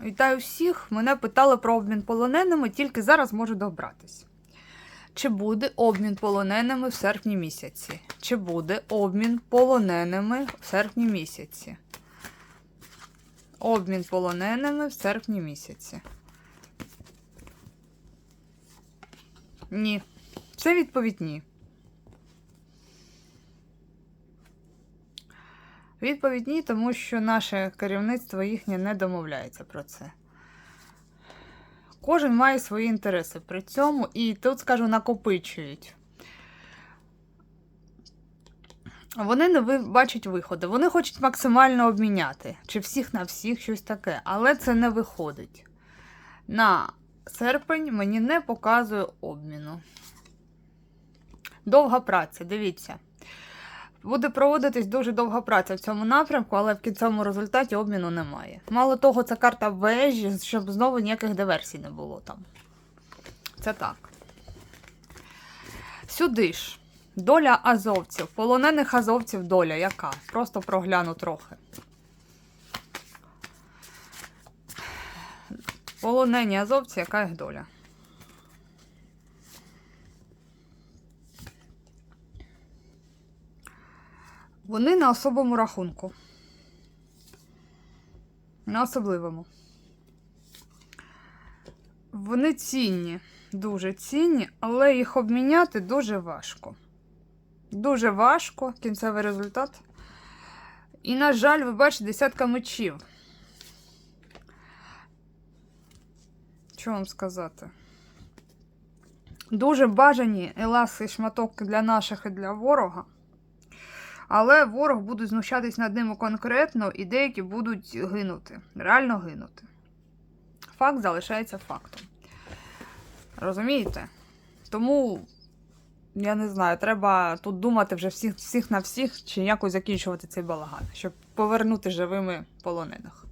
Вітаю всіх! Мене питали про обмін полоненими, тільки зараз можу добратись. Чи буде обмін полоненими в серпні місяці? Чи буде обмін полоненими в серпні місяці? Обмін полоненими в серпні місяці. Ні. Це відповідь ні. Відповідь ні, тому що наше керівництво їхнє не домовляється про це. Кожен має свої інтереси при цьому, і тут, скажу, накопичують. Вони не бачать виходу. Вони хочуть максимально обміняти, чи всіх на всіх щось таке, але це не виходить. На серпень мені не показує обміну. Довга праця, дивіться. Буде проводитись дуже довга праця в цьому напрямку, але в кінцевому результаті обміну немає. Мало того, це карта вежі, щоб знову ніяких диверсій не було там. Це так. Сюди ж. Доля азовців. Полонених азовців доля яка? Просто прогляну трохи. Полонені азовці, яка їх доля? Вони на особому рахунку. На особливому. Вони цінні, дуже цінні, але їх обміняти дуже важко. Дуже важко кінцевий результат. І, на жаль, ви бачите десятка мечів. Що вам сказати? Дуже бажані еласи і шматок для наших і для ворога. Але ворог буде знущатись над ними конкретно, і деякі будуть гинути. Реально гинути. Факт залишається фактом. Розумієте? Тому, я не знаю, треба тут думати вже всіх, всіх на всіх, чи якось закінчувати цей балаган, щоб повернути живими полонених.